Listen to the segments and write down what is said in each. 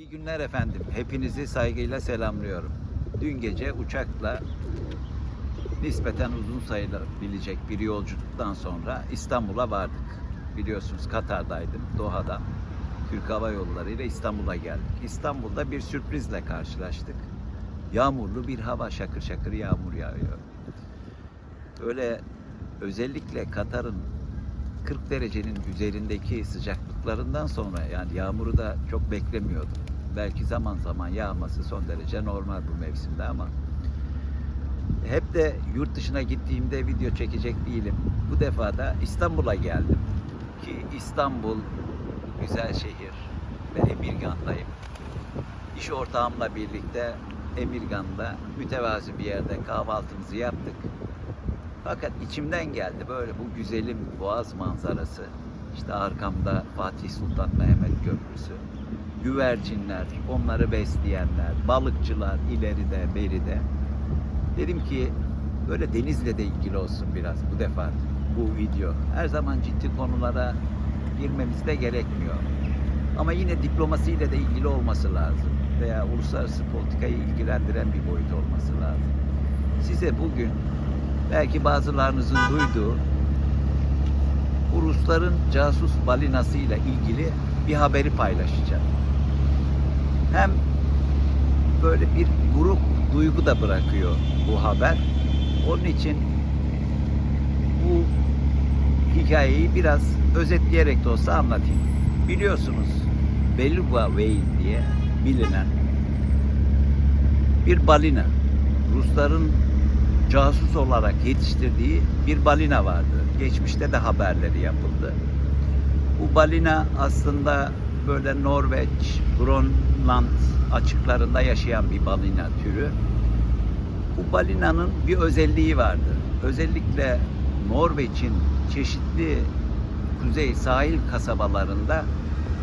İyi günler efendim. Hepinizi saygıyla selamlıyorum. Dün gece uçakla nispeten uzun sayılabilecek bir yolculuktan sonra İstanbul'a vardık. Biliyorsunuz Katar'daydım, Doha'dan. Türk Hava Yolları ile İstanbul'a geldik. İstanbul'da bir sürprizle karşılaştık. Yağmurlu bir hava, şakır şakır yağmur yağıyor. Öyle özellikle Katar'ın 40 derecenin üzerindeki sıcaklıklarından sonra yani yağmuru da çok beklemiyordum. Belki zaman zaman yağması son derece normal bu mevsimde ama hep de yurt dışına gittiğimde video çekecek değilim. Bu defa da İstanbul'a geldim. Ki İstanbul güzel şehir ve Emirgan'dayım. İş ortağımla birlikte Emirgan'da mütevazi bir yerde kahvaltımızı yaptık. Fakat içimden geldi böyle bu güzelim boğaz manzarası. İşte arkamda Fatih Sultan Mehmet Köprüsü. Güvercinler, onları besleyenler, balıkçılar ileride, beride. Dedim ki böyle denizle de ilgili olsun biraz bu defa bu video. Her zaman ciddi konulara girmemiz de gerekmiyor. Ama yine diplomasiyle de ilgili olması lazım. Veya uluslararası politikayı ilgilendiren bir boyut olması lazım. Size bugün belki bazılarınızın duyduğu bu Rusların casus balinasıyla ilgili bir haberi paylaşacağım. Hem böyle bir buruk duygu da bırakıyor bu haber. Onun için bu hikayeyi biraz özetleyerek de olsa anlatayım. Biliyorsunuz Beluga Whale diye bilinen bir balina. Rusların casus olarak yetiştirdiği bir balina vardı. Geçmişte de haberleri yapıldı. Bu balina aslında böyle Norveç, Grönland açıklarında yaşayan bir balina türü. Bu balinanın bir özelliği vardı. Özellikle Norveç'in çeşitli kuzey sahil kasabalarında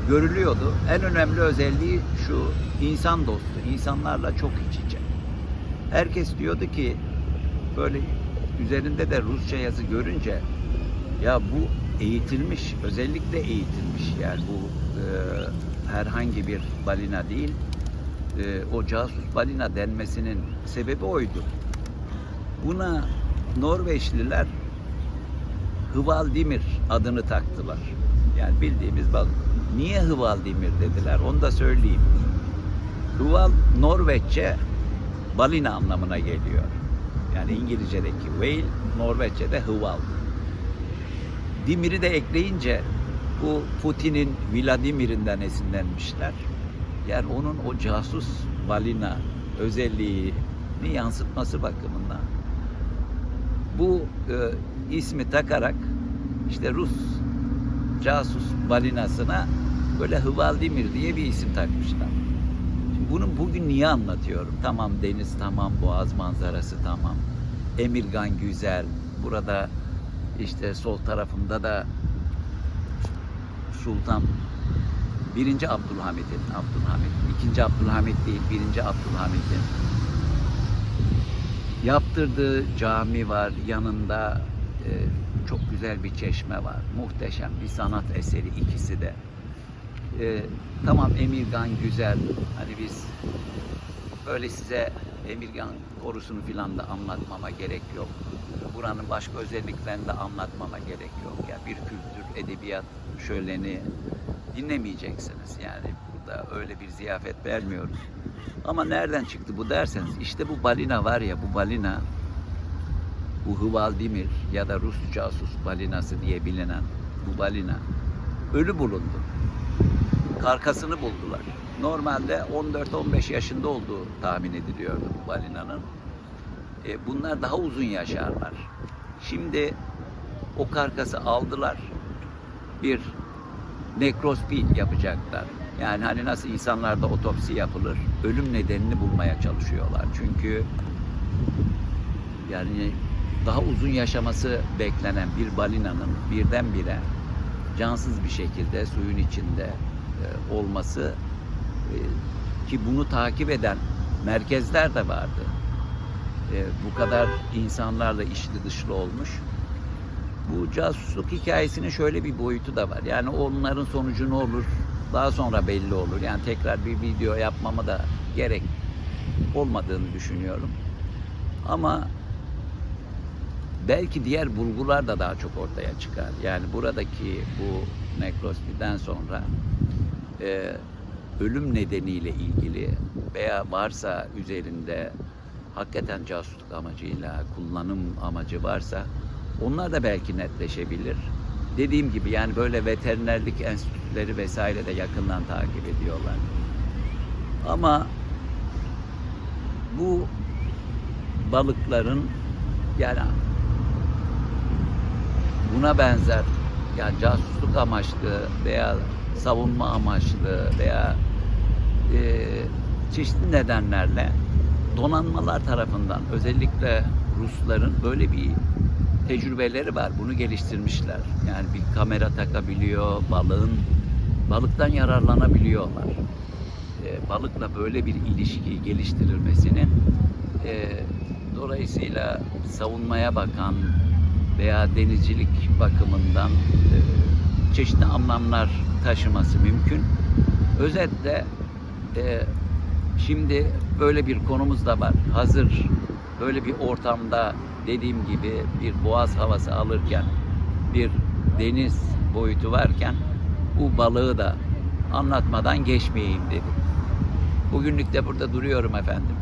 görülüyordu. En önemli özelliği şu, insan dostu, insanlarla çok iç içe. Herkes diyordu ki böyle üzerinde de Rusça yazı görünce ya bu eğitilmiş, özellikle eğitilmiş yani bu e, herhangi bir balina değil. E, o casus balina denmesinin sebebi oydu. Buna Norveçliler Hvaldimir adını taktılar. Yani bildiğimiz balık. Niye Hvaldimir dediler onu da söyleyeyim. Hval Norveççe balina anlamına geliyor. Yani İngilizce'deki whale, Norveççe'de hval. Dimir'i de ekleyince bu Putin'in Vladimir'inden esinlenmişler. Yani onun o casus balina özelliğini yansıtması bakımından bu e, ismi takarak işte Rus casus balinasına böyle Hvaldimir diye bir isim takmışlar. Şimdi bunu bugün niye anlatıyorum? Tamam deniz tamam, boğaz manzarası tamam. Emirgan güzel. Burada işte sol tarafımda da Sultan birinci Abdülhamit'in Abdülhamit, ikinci Abdülhamit değil, birinci Abdülhamit'in yaptırdığı cami var. Yanında e, çok güzel bir çeşme var. Muhteşem bir sanat eseri ikisi de. E, tamam Emirgan güzel. Hani biz böyle size Emirgan korusunu filan da anlatmama gerek yok. Buranın başka özelliklerini de anlatmama gerek yok. Ya bir kültür, edebiyat şöleni dinlemeyeceksiniz. Yani burada öyle bir ziyafet vermiyoruz. Ama nereden çıktı bu derseniz işte bu balina var ya bu balina bu Hvaldimir ya da Rus casus balinası diye bilinen bu balina ölü bulundu. Karkasını buldular. Normalde 14-15 yaşında olduğu tahmin ediliyordu bu balinanın. E, bunlar daha uzun yaşarlar. Şimdi o karkası aldılar. Bir nekroski yapacaklar. Yani hani nasıl insanlarda otopsi yapılır, ölüm nedenini bulmaya çalışıyorlar. Çünkü yani daha uzun yaşaması beklenen bir balinanın birdenbire cansız bir şekilde suyun içinde e, olması ki bunu takip eden merkezler de vardı. E, bu kadar insanlarla içli dışlı olmuş. Bu casusluk hikayesinin şöyle bir boyutu da var. Yani onların sonucu ne olur daha sonra belli olur. Yani tekrar bir video yapmama da gerek olmadığını düşünüyorum. Ama belki diğer bulgular da daha çok ortaya çıkar. Yani buradaki bu nekrospiden sonra e, ölüm nedeniyle ilgili veya varsa üzerinde hakikaten casusluk amacıyla kullanım amacı varsa onlar da belki netleşebilir. Dediğim gibi yani böyle veterinerlik enstitüleri vesaire de yakından takip ediyorlar. Ama bu balıkların yani buna benzer yani casusluk amaçlı veya savunma amaçlı veya e, çeşitli nedenlerle donanmalar tarafından özellikle Rusların böyle bir tecrübeleri var. Bunu geliştirmişler. Yani bir kamera takabiliyor, balığın balıktan yararlanabiliyorlar. E, balıkla böyle bir ilişki geliştirilmesinin e, dolayısıyla savunmaya bakan veya denizcilik bakımından e, çeşitli anlamlar taşıması mümkün. Özetle e, şimdi böyle bir konumuz da var. Hazır böyle bir ortamda dediğim gibi bir boğaz havası alırken bir deniz boyutu varken bu balığı da anlatmadan geçmeyeyim dedim. Bugünlük de burada duruyorum efendim.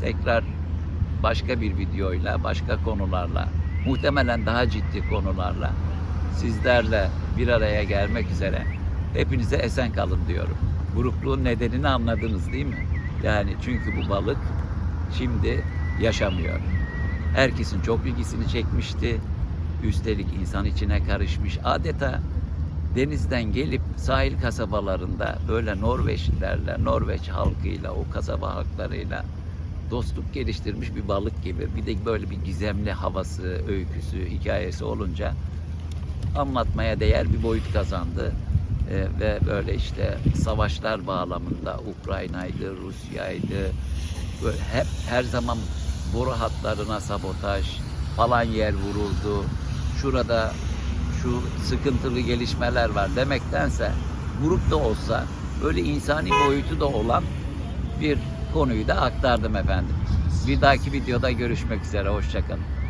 Tekrar başka bir videoyla, başka konularla, muhtemelen daha ciddi konularla sizlerle bir araya gelmek üzere hepinize esen kalın diyorum. Burukluğun nedenini anladınız değil mi? Yani çünkü bu balık şimdi yaşamıyor. Herkesin çok ilgisini çekmişti. Üstelik insan içine karışmış. Adeta denizden gelip sahil kasabalarında böyle Norveçlilerle, Norveç halkıyla, o kasaba halklarıyla dostluk geliştirmiş bir balık gibi. Bir de böyle bir gizemli havası, öyküsü, hikayesi olunca anlatmaya değer bir boyut kazandı. Ee, ve böyle işte savaşlar bağlamında Ukrayna'ydı, Rusya'ydı. Böyle hep her zaman boru hatlarına sabotaj, falan yer vuruldu. Şurada şu sıkıntılı gelişmeler var demektense grup da olsa böyle insani boyutu da olan bir konuyu da aktardım efendim. Bir dahaki videoda görüşmek üzere. Hoşçakalın.